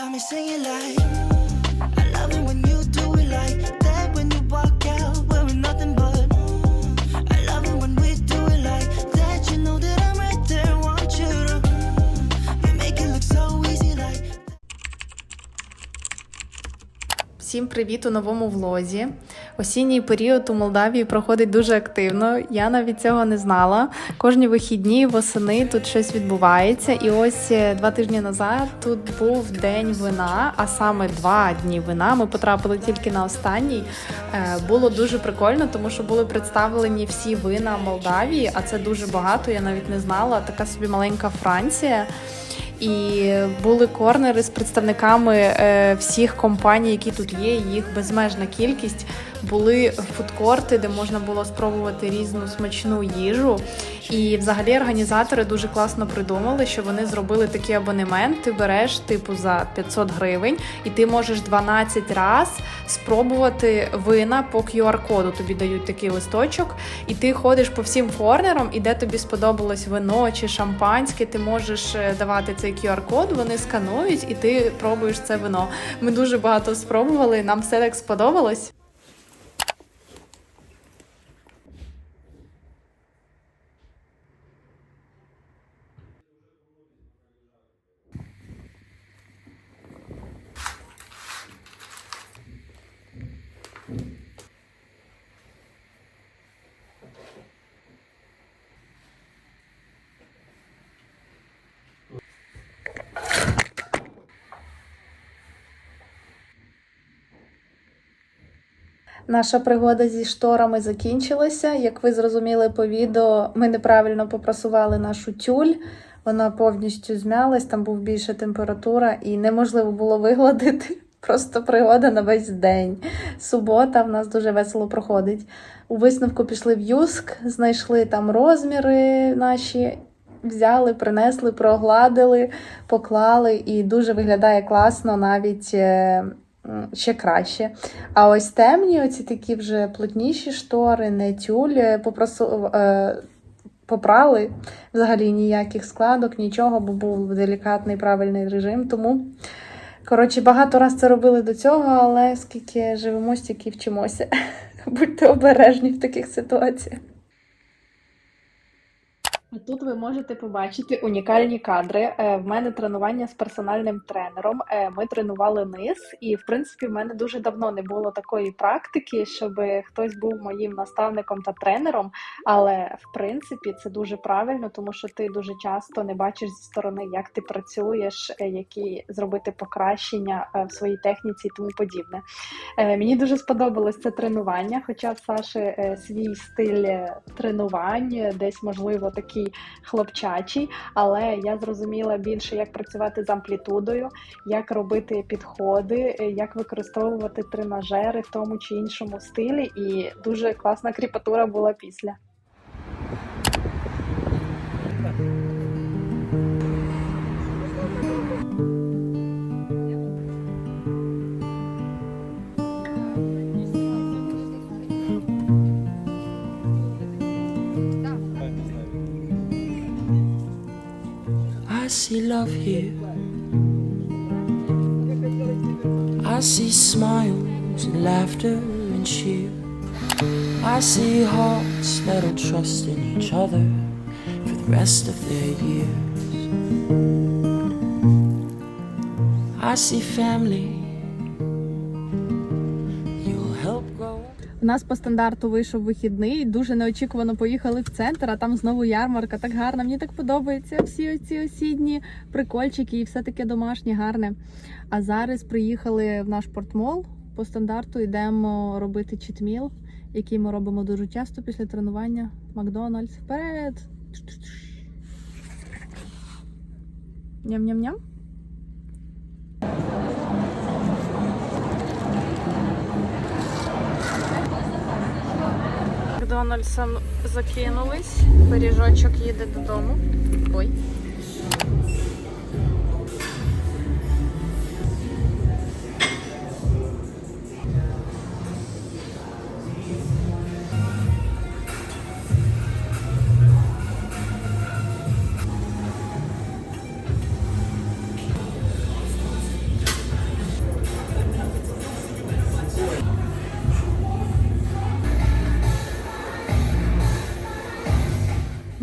got me singing like I love it when you do it like that when you walk out wearing nothing but I love it when we do it like that you know that I'm right there want you make it look so easy like Всім привіт у новому влозі. Осінній період у Молдавії проходить дуже активно. Я навіть цього не знала. Кожні вихідні, восени тут щось відбувається. І ось е, два тижні назад тут був день вина, а саме два дні вина. Ми потрапили тільки на останній. Е, Було дуже прикольно, тому що були представлені всі вина Молдавії, а це дуже багато. Я навіть не знала. Така собі маленька Франція. І були корнери з представниками е, всіх компаній, які тут є. Їх безмежна кількість. Були фудкорти, де можна було спробувати різну смачну їжу. І взагалі організатори дуже класно придумали, що вони зробили такий абонемент. Ти береш типу за 500 гривень, і ти можеш 12 раз спробувати вина по QR-коду. Тобі дають такий листочок, і ти ходиш по всім корнерам, і де тобі сподобалось вино чи шампанське, ти можеш е, давати цей QR-код, вони сканують, і ти пробуєш це вино. Ми дуже багато спробували, нам все так сподобалось. Наша пригода зі шторами закінчилася. Як ви зрозуміли по відео, ми неправильно попрасували нашу тюль. Вона повністю змялась, там був більша температура, і неможливо було вигладити. Просто пригода на весь день. Субота в нас дуже весело проходить. У висновку пішли в Юск, знайшли там розміри наші, взяли, принесли, прогладили, поклали, і дуже виглядає класно навіть. Ще краще. А ось темні, оці такі вже плотніші штори, не тюль, попросу, е, попрали взагалі ніяких складок, нічого, бо був делікатний правильний режим. Тому, коротше, багато раз це робили до цього, але скільки живемо, стільки вчимося. Будьте обережні в таких ситуаціях. Тут ви можете побачити унікальні кадри. Е, В мене тренування з персональним тренером. Е, Ми тренували низ, і в принципі в мене дуже давно не було такої практики, щоб хтось був моїм наставником та тренером. Але в принципі це дуже правильно, тому що ти дуже часто не бачиш зі сторони, як ти працюєш, е, які зробити покращення в своїй техніці і тому подібне. Мені дуже сподобалось це тренування, хоча в Саші е, свій стиль тренувань, десь можливо такий хлопчачий, але я зрозуміла більше, як працювати з амплітудою, як робити підходи, е, як використовувати тренажери в тому чи іншому стилі, і дуже класна кріпатура була після. See love here. I see smiles and laughter and cheer. I see hearts that'll trust in each other for the rest of their years. I see family. У нас по стандарту вийшов вихідний. Дуже неочікувано поїхали в центр, а там знову ярмарка. Так гарно. Мені так подобається. Всі ці осінні прикольчики і все таке домашнє, гарне. А зараз приїхали в наш портмол. По стандарту йдемо робити читміл, який ми робимо дуже часто після тренування. Макдональдс. Вперед! Ням-ням-ням. Макдональдсом закинулись. Пиріжочок їде додому. Ой.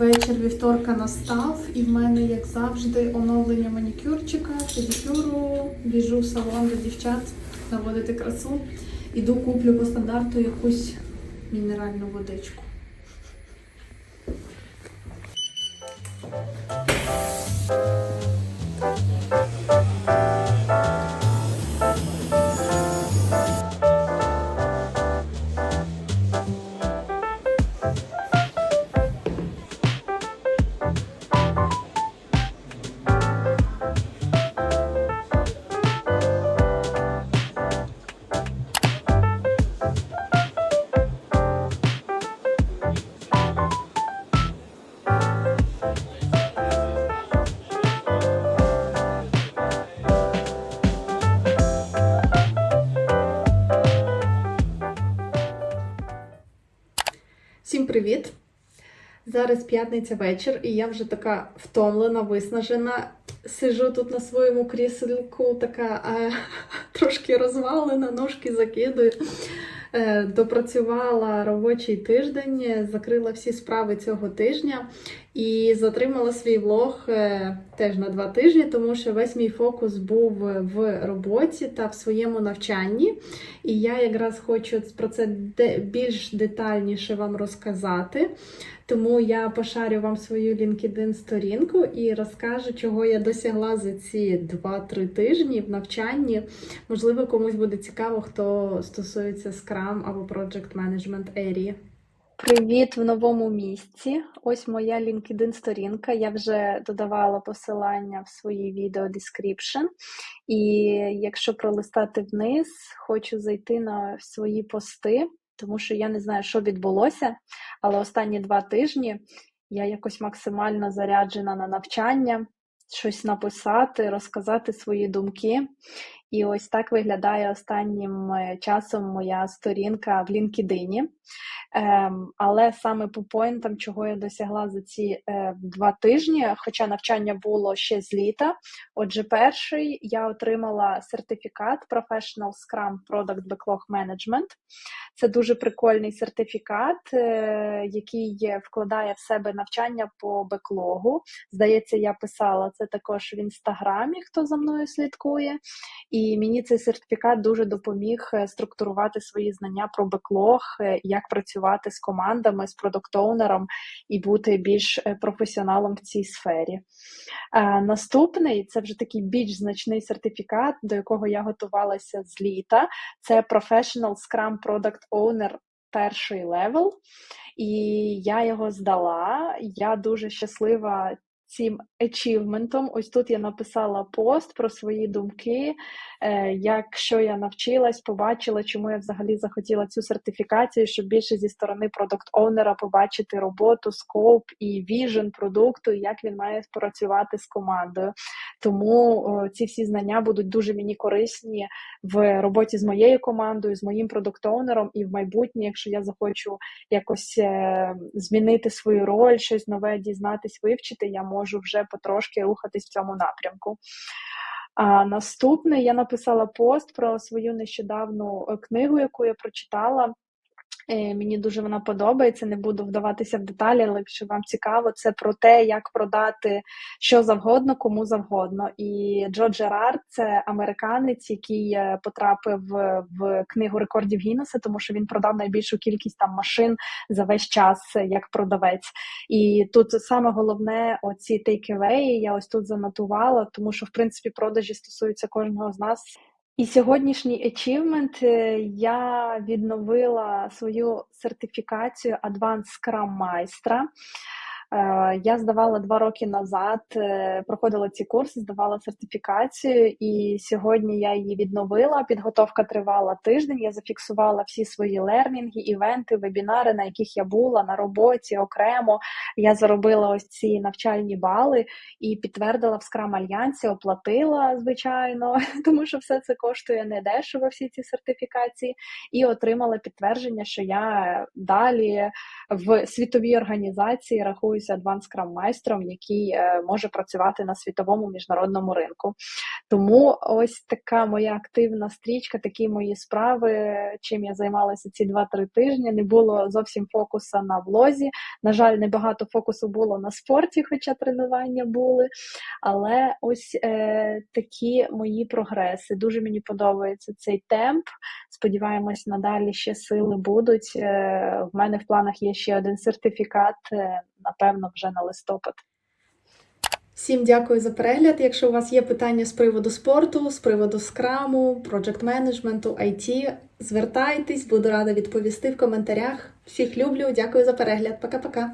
Вечір вівторка настав, і в мене, як завжди, оновлення манікюрчика, педикюру. Біжу в салон до дівчат наводити красу. Іду куплю по стандарту якусь мінеральну водичку. Привіт! Зараз п'ятниця вечір, і я вже така втомлена, виснажена. Сижу тут на своєму кріселку, така е, трошки розвалена, ножки закидую. Е, допрацювала робочий тиждень, закрила всі справи цього тижня і затримала свій влог е, теж на два тижні, тому що весь мій фокус був в роботі та в своєму навчанні. І я якраз хочу про це більш детальніше вам розказати. Тому я пошарю вам свою LinkedIn сторінку і розкажу, чого я досягла за ці 2-3 тижні в навчанні. Можливо, комусь буде цікаво, хто стосується Scrum або Project Management Area. Привіт в новому місці. Ось моя LinkedIn сторінка. Я вже додавала посилання в свої відео description. І якщо пролистати вниз, хочу зайти на свої пости, тому що я не знаю, що відбулося, але останні два тижні я якось максимально заряджена на навчання, щось написати, розказати свої думки. І ось так виглядає останнім е, часом моя сторінка в LinkedIn. Ем, але саме по поінтам, чого я досягла за ці е, два тижні, хоча навчання було ще з літа. Отже, перший я отримала сертифікат Professional Scrum Product Backlog Management. Це дуже прикольний сертифікат, е, який вкладає в себе навчання по беклогу. Здається, я писала це також в інстаграмі, хто за мною слідкує. І мені цей сертифікат дуже допоміг е, структурувати свої знання про беклог, е, як працювати з командами, з продуктоунером і бути більш е, професіоналом в цій сфері. Наступний це вже такий більш значний сертифікат, до якого я готувалася з літа. Це Professional Scrum Product Owner перший левел. І я його здала. Я дуже щаслива цим ачівментом. Ось тут я написала пост про свої думки, е, як що я навчилась, побачила, чому я взагалі захотіла цю сертифікацію, щоб більше зі сторони продукт-оунера побачити роботу, скоп і віжен продукту, як він має працювати з командою. Тому ці всі знання будуть дуже мені корисні в роботі з моєю командою, з моїм продукт-оунером і в майбутнє, якщо я захочу якось е, змінити свою роль, щось нове дізнатись, вивчити, я можу вже потрошки рухатись в цьому напрямку. А наступне я написала пост про свою нещодавну е, книгу, яку я прочитала. Е, Мені дуже вона подобається, не буду вдаватися в деталі, але якщо вам цікаво, це про те, як продати що завгодно, кому завгодно. І Джо Джерард це американець, який е, потрапив в- книгу рекордів Гіннеса, тому що він продав найбільшу кількість там машин за весь час е, як продавець. І тут саме головне, оці тейкевеї, я ось тут занотувала, тому що в принципі продажі стосуються кожного з нас. І сьогоднішній е, я відновила свою сертифікацію Advanced Scrum майстра. Е, Я здавала два роки назад, е, проходила ці курси, здавала сертифікацію, і сьогодні я її відновила. Підготовка тривала тиждень. Я зафіксувала всі свої лернінги, івенти, вебінари, на яких я була на роботі окремо. Я заробила ось ці навчальні бали і підтвердила в Scrum Альянсі, оплатила, звичайно, тому що все це коштує недешево, всі ці сертифікації, і отримала підтвердження, що я далі в світовій організації рахуюсь становлюся адванс крам майстром, який е, може працювати на світовому міжнародному ринку. Тому ось така моя активна стрічка, такі мої справи, чим я займалася ці 2-3 тижні. Не було зовсім фокуса на влозі. На жаль, небагато фокусу було на спорті, хоча тренування були. Але ось е, такі мої прогреси. Дуже мені подобається цей темп. Сподіваємось, надалі ще сили будуть. Е, в мене в планах є ще один сертифікат, е, напевно, вже на листопад. Всім дякую за перегляд. Якщо у вас є питання з приводу спорту, з приводу скраму, проджект менеджменту, IT, звертайтесь, буду рада відповісти в коментарях. Всіх люблю, дякую за перегляд. Пока-пока.